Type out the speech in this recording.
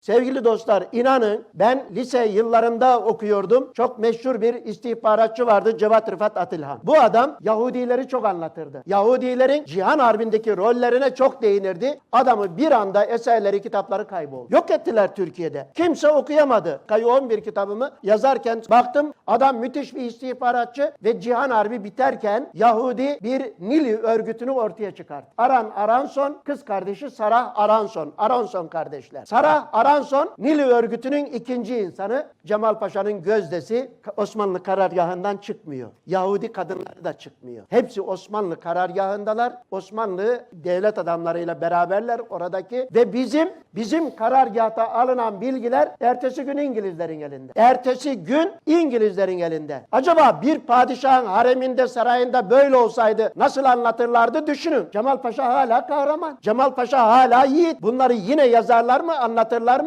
Sevgili dostlar inanın ben lise yıllarında okuyordum. Çok meşhur bir istihbaratçı vardı Cevat Rıfat Atilhan. Bu adam Yahudileri çok anlatırdı. Yahudilerin Cihan Harbi'ndeki rollerine çok değinirdi. Adamı bir anda eserleri, kitapları kayboldu. Yok ettiler Türkiye'de. Kimse okuyamadı. Kayı 11 kitabımı yazarken baktım adam müthiş bir istihbaratçı ve Cihan Harbi biterken Yahudi bir Nili örgütünü ortaya çıkarttı. Aran Aranson, kız kardeşi Sarah Aranson. Aranson kardeşler. Sarah Aranson, Nili örgütünün ikinci insanı. Cemal Paşa'nın gözdesi Osmanlı karargahından çıkmıyor. Yahudi kadınları da çıkmıyor. Hepsi Osmanlı karargahındalar. Osmanlı devlet adamlarıyla beraberler oradaki ve bizim bizim karargahta alınan bilgiler ertesi gün İngilizlerin elinde. Ertesi gün İngilizlerin elinde. Acaba bir padişahın hareminde sarayında böyle olsaydı nasıl anlatırlardı düşünün. Cemal Paşa hala kahraman. Cemal Paşa hala yiğit. Bunları yine yazarlar mı anlatırlar